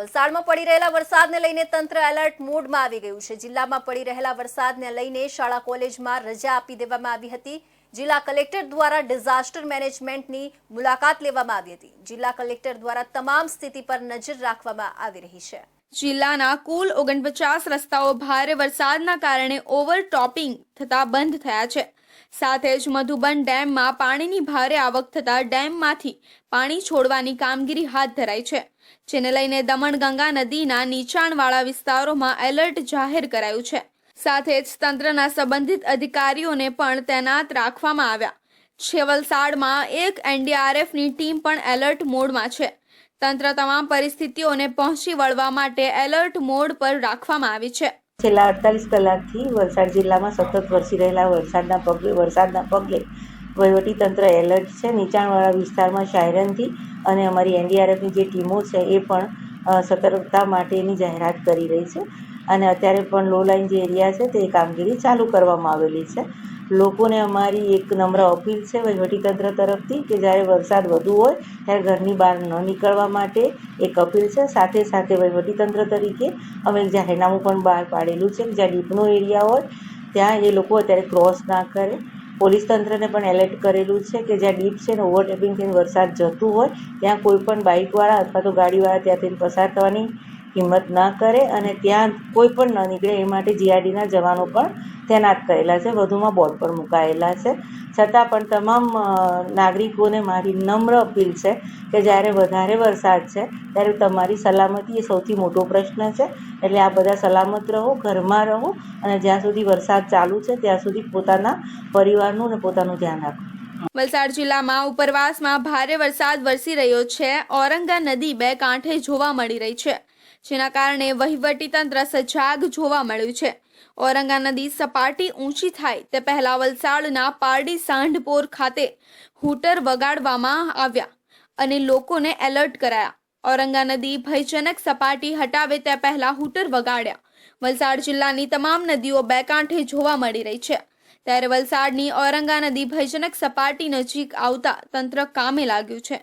વલસાડમાં પડી રહેલા વરસાદને લઈને તંત્ર એલર્ટ મોડમાં આવી ગયું છે. જિલ્લામાં પડી રહેલા વરસાદને લઈને શાળા કોલેજમાં રજા આપી દેવામાં આવી હતી. જિલ્લા કલેક્ટર દ્વારા ડિઝાસ્ટર મેનેજમેન્ટની મુલાકાત લેવામાં આવી હતી. જિલ્લા કલેક્ટર દ્વારા તમામ સ્થિતિ પર નજર રાખવામાં આવી રહી છે. જિલ્લાના કુલ ઓગણપચાસ રસ્તાઓ ભારે વરસાદના કારણે ઓવરટોપિંગ થતા બંધ થયા છે. સાથે જ મધુબન ડેમમાં પાણીની ભારે આવક થતા ડેમમાંથી પાણી છોડવાની કામગીરી હાથ ધરાઈ છે, જેને લઈને દમણગંગા નદીના નીચાણવાળા વિસ્તારોમાં એલર્ટ જાહેર કરાયું છે. સાથે જ તંત્રના સંબંધિત અધિકારીઓને પણ તૈનાત રાખવામાં આવ્યા. છે વલસાડમાં એક એનડીઆરએફની ટીમ પણ એલર્ટ મોડમાં છે. તંત્ર તમામ પરિસ્થિતિઓને પહોંચી વળવા માટે એલર્ટ મોડ પર રાખવામાં આવી છે. છેલ્લા અડતાલીસ કલાકથી વલસાડ જિલ્લામાં સતત વરસી રહેલા વરસાદના પગલે વરસાદના પગલે વહીવટીતંત્ર એલર્ટ છે. નીચાણવાળા વિસ્તારમાં શાયરનથી અને અમારી એનડીઆરએફની જે ટીમો છે એ પણ સતર્કતા માટેની જાહેરાત કરી રહી છે. અને અત્યારે પણ લો લાઇન જે એરિયા છે તે કામગીરી ચાલુ કરવામાં આવેલી છે. લોકોને અમારી એક નમ્ર અપીલ છે વહીવટીતંત્ર તરફથી કે જ્યારે વરસાદ વધુ હોય, ત્યારે ઘરની બહાર ન નીકળવા માટે એક અપીલ છે. સાથે સાથે વહીવટીતંત્ર તરીકે અમે જાહેરનામું પણ બહાર પાડેલું છે, જ્યાં ડીપનો એરિયા હોય, ત્યાં એ લોકો અત્યારે ક્રોસ ના કરે. પોલીસ તંત્રને પણ એલર્ટ કરેલું છે કે જ્યાં ડીપ છે ને ઓવરટેપિંગ થઈને વરસાદ જતું હોય, ત્યાં કોઈ પણ બાઇકવાળા અથવા તો ગાડીવાળા ત્યાંથી પસાર થવાની હિંમત ના કરે અને ત્યાં કોઈ પણ ન નીકળે એ માટે જીઆરડીના જવાનો પણ તૈનાત કરેલા છે. વધુમાં બોર્ડ પર મુકાયેલા છે. છતાં પણ તમામ નાગરિકોને મારી નમ્ર અપીલ છે કે જ્યારે વધારે વરસાદ છે ત્યારે તમારી સલામતી એ સૌથી મોટો પ્રશ્ન છે. એટલે આ બધા સલામત રહો, ઘરમાં રહો અને જ્યાં સુધી વરસાદ ચાલુ છે ત્યાં સુધી પોતાના પરિવારનું અને પોતાનું ધ્યાન રાખો. વલસાડ જિલ્લામાં ઉપરવાસમાં ભારે વરસાદ વરસી રહ્યો છે. ઔરંગા નદી બે કાંઠે જોવા મળી રહી છે. જેના કારણે વહીવટી તંત્ર સજાગ જોવા મળ્યું છે. ઔરંગા નદી સપાટી ઊંચી થાય તે પહેલા વલસાડના પારડી સાંઢપોર ખાતે હૂટર વગાડવામાં આવ્યા અને લોકોને એલર્ટ કરાયા. ઔરંગા નદી ભયજનક સપાટી હટાવે તે પહેલા હૂટર વગાડ્યા. વલસાડ જિલ્લાની તમામ નદીઓ બે કાંઠે જોવા મળી રહી છે. ત્યારે વલસાડની ઔરંગા નદી ભયજનક સપાટી નજીક આવતા તંત્ર કામે લાગ્યું છે.